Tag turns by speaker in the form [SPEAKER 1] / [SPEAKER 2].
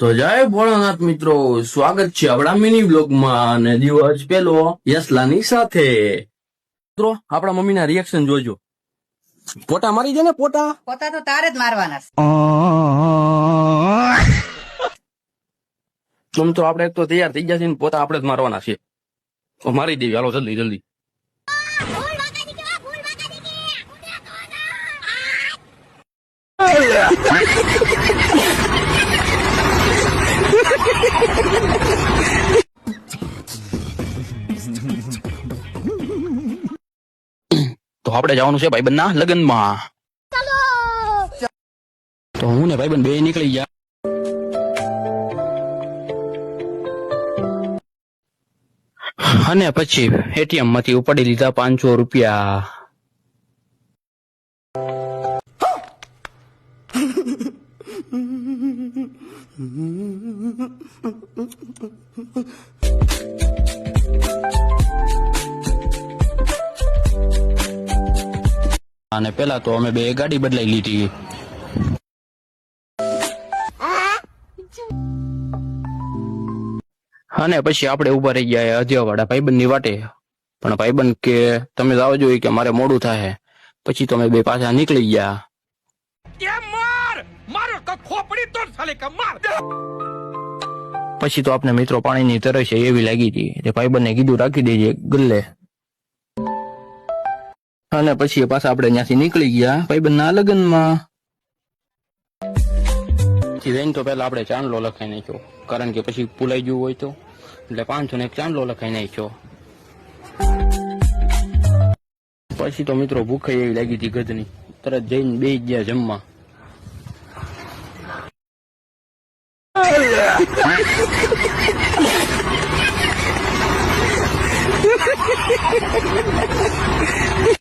[SPEAKER 1] તો જય ભોળાનાથ મિત્રો સ્વાગત છે આપણા મિની બ્લોગમાં અને દિવસ પેલો યસલાની સાથે. મિત્રો આપણા મમ્મીના રિએક્શન જોજો. પોટા મારી દે ને પોટા
[SPEAKER 2] પોતા તો તારે જ મારવાના છે.
[SPEAKER 1] તો આપણે તો તૈયાર થઈ ગયા છે ને પોતા આપણે જ મારવાના છે. તો મારી દેવી હાલો જલ્દી જલ્દી.
[SPEAKER 3] તો આપણે જવાનું છે ભાઈબંધ ના લગ્નમાં. તો હું ને ભાઈબંધ બે નીકળી ગયા. અને પછી એટીએમમાંથી ઉપાડી લીધા પાંચસો રૂપિયા. અને પેલા તો અમે બે ગાડી બદલાઈ લીધી. અને પછી આપણે ઊભા રહી ગયા અજયવાડા ભાઈબંધની વાટે. પણ ભાઈબંધ કે, તમે જાવ જોઈએ કે મારે મોડું થાય પછી તમે બે પાછા નીકળી ગયા. પછી તો આપણે મિત્રો પાણીની તરસ છે એવી લાગી હતી તે ભાઈબંધને કીધું રાખી દેજે ગલ્લે. અને પછી પાછા આપણે ત્યાંથી નીકળી ગયા ભાઈબંધના લગ્નમાં. જઈને તો પહેલા આપણે ચાંદલો લખાઈ નાખ્યો. કારણ કે પછી ભૂલાઈ ગયું હોય તો. એટલે પાંચસો ને એક ચાંદલો લખાઈ નાખ્યો. પછી તો મિત્રો ભૂખાઈ એવી લાગી હતી ગધની. તરત જઈને બે ગયા જમવા. Yeah.